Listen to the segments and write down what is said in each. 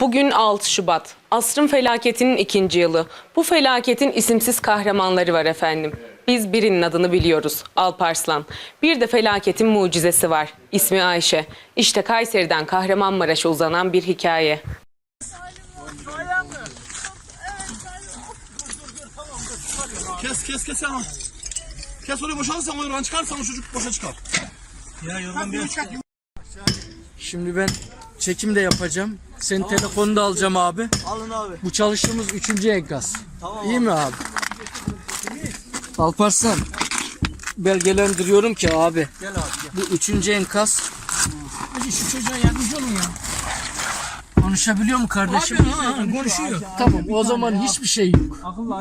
Bugün 6 Şubat. Asrın felaketinin ikinci yılı. Bu felaketin isimsiz kahramanları var efendim. Biz birinin adını biliyoruz. Alparslan. Bir de felaketin mucizesi var. İsmi Ayşe. İşte Kayseri'den Kahramanmaraş'a uzanan bir hikaye. Kes kes kes ama. Kes orayı boşalırsan oradan çıkarsan o çocuk boşa çıkar. Ya yorgan bir Şimdi ben çekim de yapacağım. Senin telefonunu da alacağım abi. Alın abi. Bu çalıştığımız üçüncü enkaz. İyi mi abi? Alparslan. Belgelendiriyorum ki abi. Gel abi gel. Bu üçüncü enkaz. Hadi şu çocuğa yardımcı olun ya. Konuşabiliyor mu kardeşim? Ha, konuşuyor. Tamam o zaman hiçbir şey yok.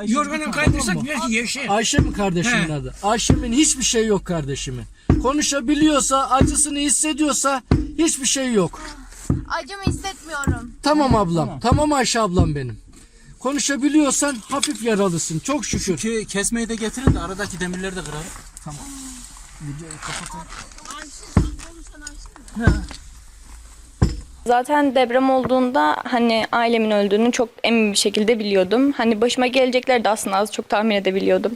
Yorganı kaydırsak belki gevşer. Ayşe mi kardeşimin He. adı? Ayşe'min hiçbir şey yok kardeşimin. Konuşabiliyorsa, acısını hissediyorsa hiçbir şey yok. Acımı hissetmiyorum. Tamam ablam. Tamam Ayşe ablam benim. Konuşabiliyorsan hafif yaralısın. Çok şükür. Ki kesmeyi de getirin de aradaki demirleri de kırarım. Zaten deprem olduğunda hani ailemin öldüğünü çok emin bir şekilde biliyordum. Hani başıma gelecekleri de aslında az çok tahmin edebiliyordum.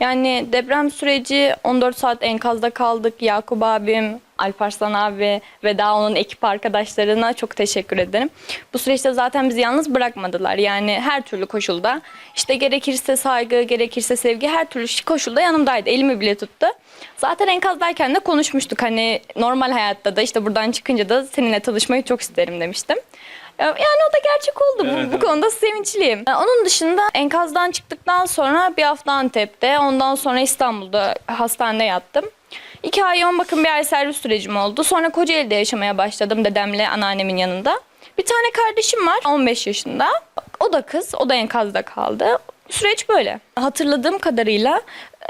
Yani deprem süreci 14 saat enkazda kaldık. Yakup abim, Alparslan abi ve daha onun ekip arkadaşlarına çok teşekkür ederim. Bu süreçte zaten bizi yalnız bırakmadılar. Yani her türlü koşulda işte gerekirse saygı, gerekirse sevgi her türlü koşulda yanımdaydı. Elimi bile tuttu. Zaten enkazdayken de konuşmuştuk. Hani normal hayatta da işte buradan çıkınca da seninle tanışmayı çok isterim demiştim. Yani o da gerçek oldu. Bu, bu konuda sevinçliyim. Onun dışında enkazdan çıktıktan sonra bir hafta Antep'te, ondan sonra İstanbul'da hastanede yattım. İki ay yoğun bakım bir ay servis sürecim oldu. Sonra Kocaeli'de yaşamaya başladım dedemle anneannemin yanında. Bir tane kardeşim var 15 yaşında. O da kız, o da enkazda kaldı. Süreç böyle. Hatırladığım kadarıyla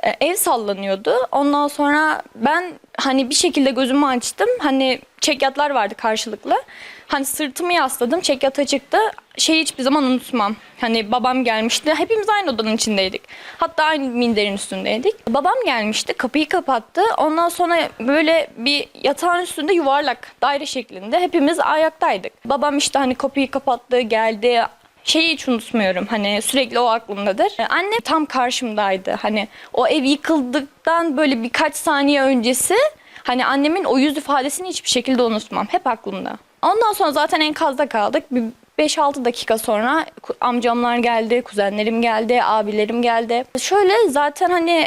e, ev sallanıyordu. Ondan sonra ben hani bir şekilde gözümü açtım. Hani çekyatlar vardı karşılıklı. Hani sırtımı yasladım, çekyata çıktı. Şeyi hiçbir zaman unutmam. Hani babam gelmişti. Hepimiz aynı odanın içindeydik. Hatta aynı minderin üstündeydik. Babam gelmişti, kapıyı kapattı. Ondan sonra böyle bir yatağın üstünde yuvarlak, daire şeklinde hepimiz ayaktaydık. Babam işte hani kapıyı kapattı, geldi. Şeyi hiç unutmuyorum hani sürekli o aklımdadır. Annem tam karşımdaydı. Hani o ev yıkıldıktan böyle birkaç saniye öncesi hani annemin o yüz ifadesini hiçbir şekilde unutmam. Hep aklımda. Ondan sonra zaten enkazda kaldık. Bir 5-6 dakika sonra amcamlar geldi, kuzenlerim geldi, abilerim geldi. Şöyle zaten hani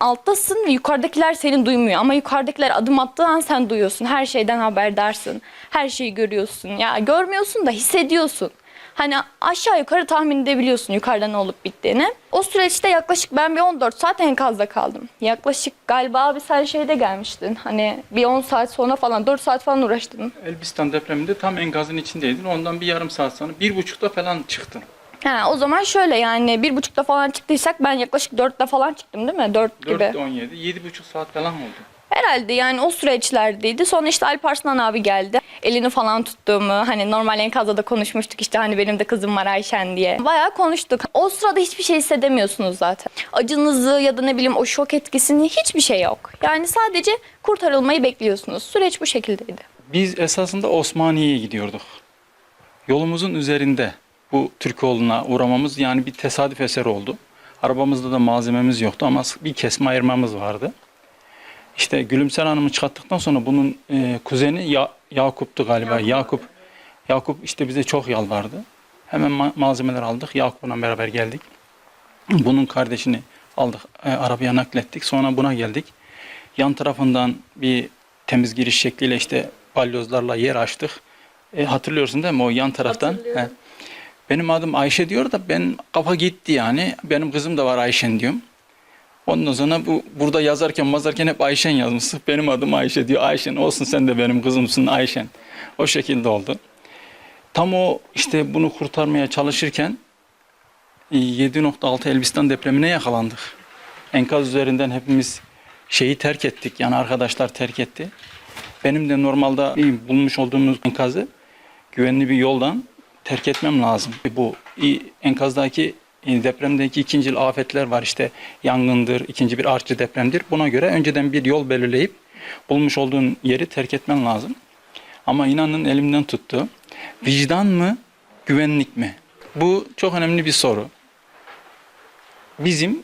alttasın ve yukarıdakiler seni duymuyor ama yukarıdakiler adım attığı sen duyuyorsun. Her şeyden haberdarsın. Her şeyi görüyorsun. Ya görmüyorsun da hissediyorsun. Hani aşağı yukarı tahmin edebiliyorsun yukarıda ne olup bittiğini. O süreçte yaklaşık ben bir 14 saat enkazda kaldım. Yaklaşık galiba abi sen şeyde gelmiştin. Hani bir 10 saat sonra falan 4 saat falan uğraştın. Elbistan depreminde tam enkazın içindeydin. Ondan bir yarım saat sonra bir buçukta falan çıktın. Ha, o zaman şöyle yani bir buçukta falan çıktıysak ben yaklaşık dörtte falan çıktım değil mi? Dört gibi. 4'te 17, yedi buçuk saat falan oldu. Herhalde yani o süreçlerdeydi. Sonra işte Alparslan abi geldi. Elini falan tuttuğumu hani normal enkazda da konuşmuştuk işte hani benim de kızım var Ayşen diye. Bayağı konuştuk. O sırada hiçbir şey hissedemiyorsunuz zaten. Acınızı ya da ne bileyim o şok etkisini hiçbir şey yok. Yani sadece kurtarılmayı bekliyorsunuz. Süreç bu şekildeydi. Biz esasında Osmaniye'ye gidiyorduk. Yolumuzun üzerinde bu Türkoğlu'na uğramamız yani bir tesadüf eseri oldu. Arabamızda da malzememiz yoktu ama bir kesme ayırmamız vardı. İşte Gülümser Hanım'ı çıkarttıktan sonra bunun e, kuzeni ya, Yakup'tu galiba. Yakup Yakup işte bize çok yalvardı. Hemen ma- malzemeler aldık. Yakup'la beraber geldik. Bunun kardeşini aldık. e, arabaya naklettik. Sonra buna geldik. Yan tarafından bir temiz giriş şekliyle işte balyozlarla yer açtık. E, hatırlıyorsun değil mi o yan taraftan? He. Benim adım Ayşe diyor da ben kafa gitti yani. Benim kızım da var Ayşen diyorum. Ondan sonra bu burada yazarken mazarken hep Ayşen yazmışsın. Benim adım Ayşe diyor. Ayşen olsun sen de benim kızımsın Ayşen. O şekilde oldu. Tam o işte bunu kurtarmaya çalışırken e, 7.6 Elbistan depremine yakalandık. Enkaz üzerinden hepimiz şeyi terk ettik. Yani arkadaşlar terk etti. Benim de normalde bulmuş olduğumuz enkazı güvenli bir yoldan terk etmem lazım. Bu enkazdaki e, depremdeki ikinci afetler var işte yangındır, ikinci bir artçı depremdir. Buna göre önceden bir yol belirleyip bulmuş olduğun yeri terk etmen lazım. Ama inanın elimden tuttu. Vicdan mı, güvenlik mi? Bu çok önemli bir soru. Bizim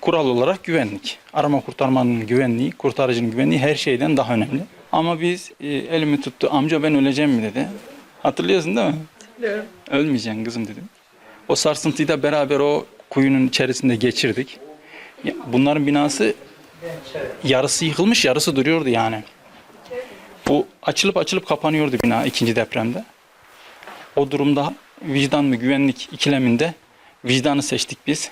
kural olarak güvenlik. Arama kurtarmanın güvenliği, kurtarıcının güvenliği her şeyden daha önemli. Ama biz e, elimi tuttu, amca ben öleceğim mi dedi. Hatırlıyorsun değil mi? Hatırlıyorum. Ölmeyeceksin kızım dedim. O sarsıntıyı da beraber o kuyunun içerisinde geçirdik. Bunların binası yarısı yıkılmış, yarısı duruyordu yani. Bu açılıp açılıp kapanıyordu bina ikinci depremde. O durumda vicdan mı güvenlik ikileminde vicdanı seçtik biz.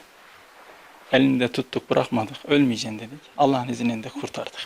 Elinde tuttuk bırakmadık. Ölmeyeceksin dedik. Allah'ın izniyle de kurtardık.